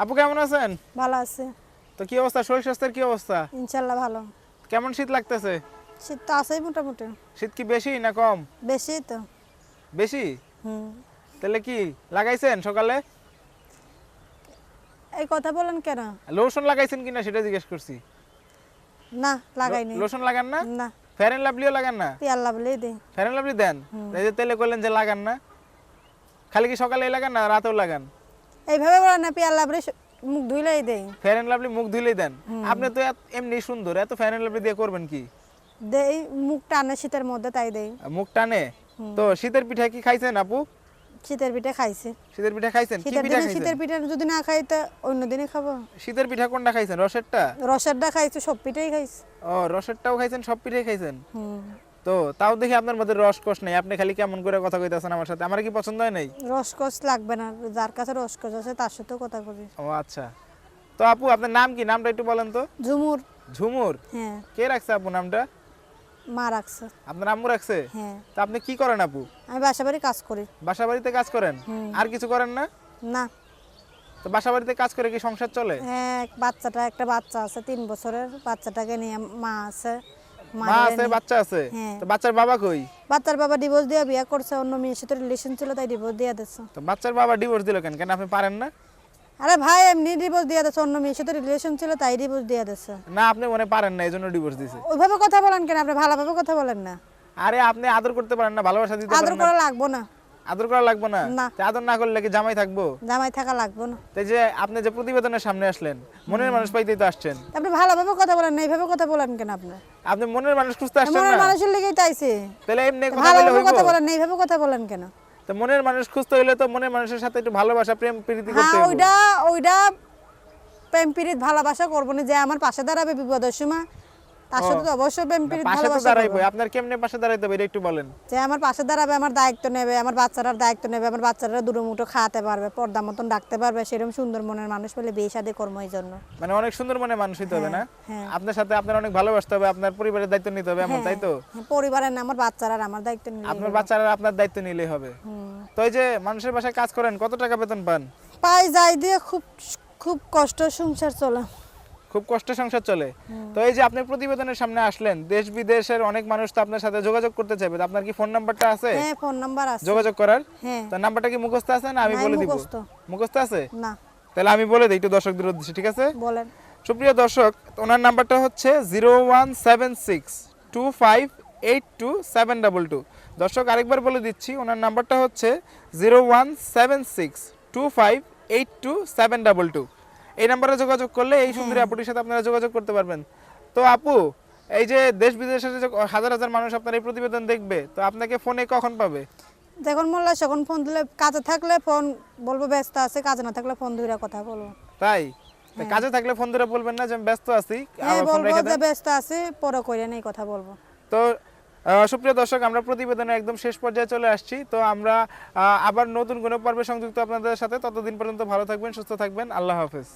আপু কেমন আছেন? ভালো আছে। তো কি অবস্থা? শরীর স্বাস্থ্যের কি অবস্থা? ইনশাল্লাহ ভালো। কেমন শীত লাগতেছে? শীত তো আছেই মোটামুটি। শীত কি বেশি না কম? বেশি তো। বেশি? হুম। তাহলে কি লাগাইছেন সকালে? এই কথা বলেন কেন? লোশন লাগাইছেন কিনা সেটা জিজ্ঞেস করছি। না লাগাইনি। লোশন লাগান না? না। ফেয়ার এন্ড লাভলিও লাগান না? পিয়াল্লা বলেই দিই। ফেয়ার এন্ড লাভলি দেন? এই যে তেলে করলেন যে লাগান না। খালি কি সকালে লাগান না রাতেও লাগান? এইভাবে বলেন না পিয়াল্লা বলে মুখ ধুইলেই দেই। ফেয়ার এন্ড লাভলি মুখ ধুলেই দেন। আপনি তো এমনি সুন্দর এত ফেয়ার এন্ড লাভলি দিয়ে করবেন কি? দেই মুখ টানে শীতের মধ্যে তাই দেই। মুখ টানে? তো শীতের পিঠা কি খাইছেন আপু? শীতের পিঠা খাইছি। শীতের পিঠা খাইছেন? কি শীতের পিঠা খাইছেন? শীতের পিঠে যদি না খাই তো অন্য দিনে খাব। শীতের পিঠা কোনটা খাইছেন? রসেরটা? রসেরটা খাইছি সব পিঠেই খাইছি। ও রসেরটাও খাইছেন সব পিঠাই খাইছেন? হুম। তো তাও দেখি আপনার মধ্যে রস কষ নেই। আপনি খালি কেমন করে কথা কইতেছেন আমার সাথে? আমার কি পছন্দ হয় নাই? রসকস লাগবে না যার কাছে রসকস আছে তার সাথেও কথা করি ও আচ্ছা। তো আপু আপনার নাম কি? নামটা একটু বলেন তো। ঝুমুর। ঝুমুর? হ্যাঁ। কে রাখছে আপু নামটা? মা রাখছে। আপনার আম্মু রাখছে? হ্যাঁ। তা আপনি কি করেন আপু? আমি বাসা বাড়ি কাজ করি। বাসা বাড়িতে কাজ করেন? আর কিছু করেন না? না। তো বাসা বাড়িতে কাজ করে কি সংসার চলে? হ্যাঁ বাচ্চাটা একটা বাচ্চা আছে তিন বছরের বাচ্চাটাকে নিয়ে মা আছে। মা আছে বাচ্চা আছে। হ্যাঁ। তো বাচ্চার বাবা কই? বাচ্চার বাবা ডিভোর্স দিয়ে বিয়ে করছে অন্য মেয়ের সাথে রিলেশন ছিল তাই ডিভোর্স দিয়ে দিচ্ছে তো বাচ্চার বাবা ডিভোর্স দিল কেন? কেন আপনি পারেন না? আরে ভাই এমনি ডিভোর্স দিয়ে দিচ্ছে অন্য মেয়ের সাথে রিলেশন ছিল তাই ডিভোর্স দিয়ে দিচ্ছে না আপনি মনে পারেন না এই জন্য ডিভোর্স দিছে। ওইভাবে কথা বলেন কেন? আপনি ভালোভাবে কথা বলেন না। আরে আপনি আদর করতে পারেন না ভালোবাসা দিতে আদর পারেন করা লাগবো না। আদর করা লাগবে না। আদর না করলে কি জামাই থাকব? জামাই থাকা লাগবো না। তাই যে আপনি যে প্রতিবেদনের সামনে আসলেন মনের মানুষ পাইতেই তো আসছেন। আপনি ভালোভাবে কথা বলেন না এইভাবে কথা বলেন কেন আপনি? আপনি মনের মানুষ খুঁজতে আসছেন না? মনের মানুষের লেগেই তাইছে তাহলে এমনি কথা বলে কথা বলেন না এইভাবে কথা বলেন কেন? তো মনের মানুষ খুঁজতে হইলে তো মনের মানুষের সাথে একটু ভালোবাসা প্রেম প্রীতি করতে হ্যাঁ হবে ওইটা ওইটা প্রেম পীড়িত ভালোবাসা করব না যে আমার পাশে দাঁড়াবে বিপদের সময়। তার সাথে তো অবশ্যই প্রেম পীড়িত পাশে তো ভালোবাসা দাঁড়াইবো আপনার কেমনে পাশে দাঁড়াইতে হবে? এটা একটু বলেন। যে আমার পাশে দাঁড়াবে আমার দায়িত্ব নেবে আমার বাচ্চারার দায়িত্ব নেবে আমার বাচ্চারা দুটো মুঠো খাওয়াতে পারবে পর্দা মতন ডাকতে পারবে সেরকম সুন্দর মনের মানুষ পেলে বিয়ে শাদী কর্ম এই জন্য। মানে অনেক সুন্দর মানুষ হইতে হবে না। আপনার সাথে আপনার অনেক ভালোবাসতে হবে আপনার পরিবারের দায়িত্ব নিতে হবে এমন তাই তো? পরিবারের না আমার বাচ্চারা আমার দায়িত্ব নিলে আপনার বাচ্চারা আপনার দায়িত্ব নিলেই হবে। তো এই যে মানুষের বাসায় কাজ করেন কত টাকা বেতন পান? পাই যাই দিয়ে খুব খুব কষ্ট সংসার চলে। খুব কষ্টে সংসার চলে। তো এই যে আপনি প্রতিবেদনের সামনে আসলেন দেশ বিদেশের অনেক মানুষ তো আপনার সাথে যোগাযোগ করতে চাইবে। আপনার কি ফোন নাম্বারটা আছে? হ্যাঁ ফোন নাম্বার আছে। যোগাযোগ করার? হ্যাঁ। তো নাম্বারটা কি মুখস্থ আছে না আমি বলে দিব? মুখস্থ। মুখস্থ আছে? না। তাহলে আমি বলে দিই একটু দর্শকদের উদ্দেশ্যে ঠিক আছে? বলেন। সুপ্রিয় দর্শক ওনার নাম্বারটা হচ্ছে zero one seven six two five eight two seven double two. দর্শক আরেকবার বলে দিচ্ছি ওনার নাম্বারটা হচ্ছে zero one seven six two five eight two seven double two. এই নাম্বারে যোগাযোগ করলে এই সুন্দরী আপুটির সাথে আপনারা যোগাযোগ করতে পারবেন। তো আপু এই যে দেশ বিদেশের যে হাজার হাজার মানুষ আপনার এই প্রতিবেদন দেখবে তো আপনাকে ফোনে কখন পাবে? যখন বললে যখন ফোন দিলে কাজে থাকলে ফোন বলব ব্যস্ত আছে কাজে না থাকলে ফোন ধরে কথা বলব। তাই? কাজে থাকলে ফোন ধরে বলবেন না যে আমি ব্যস্ত আছি হ্যাঁ বলব যে ব্যস্ত আছি পরে করে নেই কথা বলব। তো সুপ্রিয় দর্শক আমরা প্রতিবেদনের একদম শেষ পর্যায়ে চলে আসছি। তো আমরা আবার নতুন কোনো পর্বে সংযুক্ত আপনাদের সাথে। ততদিন পর্যন্ত ভালো থাকবেন সুস্থ থাকবেন। আল্লাহ হাফেজ।